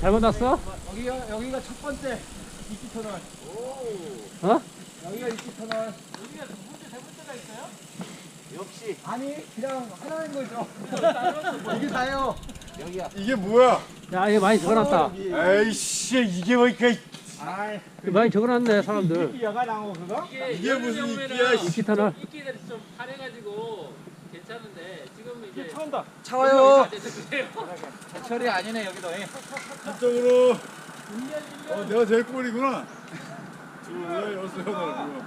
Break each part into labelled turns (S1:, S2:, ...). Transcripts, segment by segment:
S1: 잘못 왔어?
S2: 여기가 여기가 첫 번째 이끼 터널.
S1: 어?
S2: 여기가 이끼 터널.
S3: 역시
S2: 아니 그냥 하나인 거죠. 이게 다예요.
S4: 이게 뭐야?
S1: 야, 이거 많이 적어놨다.
S4: 에이씨 이게 뭐니까
S2: 아이
S1: 많이 적어놨네, 사람들.
S2: 이끼 여가 나온 그거?
S4: 이게 무슨 이끼야? 씨.
S1: 이키 터널.
S5: 이끼들이 좀 파래가지고 괜찮은데 지금 이제
S2: 차 온다.
S3: 차와요.
S5: 그래요.
S3: 제철이 아니네 여기도.
S4: 이쪽으로. 어 내가 제일 꼴이구나. 둘, 넷, 여섯, 여덟.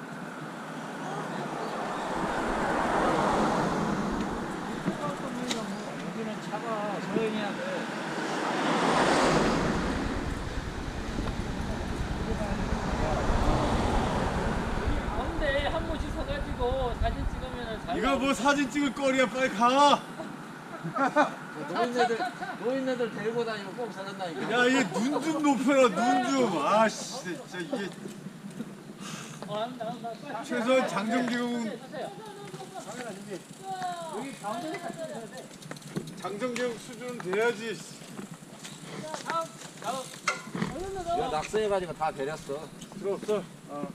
S4: 일곱.
S3: 여기는 차가 해야 돼.
S5: 가운데 한 모씩 서가지고 사진 찍으면 잘
S4: 이거 뭐 사진 찍을 거리야 빨리 가.
S3: 노인네들 노인네들 데리고 다니면 꼭 사는다니까.
S4: 야 이게 눈좀 높여라 눈 좀. 아씨 진짜 이게 최소한 장정기공
S5: 하세요.
S4: 장정기공 수준은 돼야지.
S3: 야 낙서해가지고 다 데렸어.
S4: 필요 없어. 어.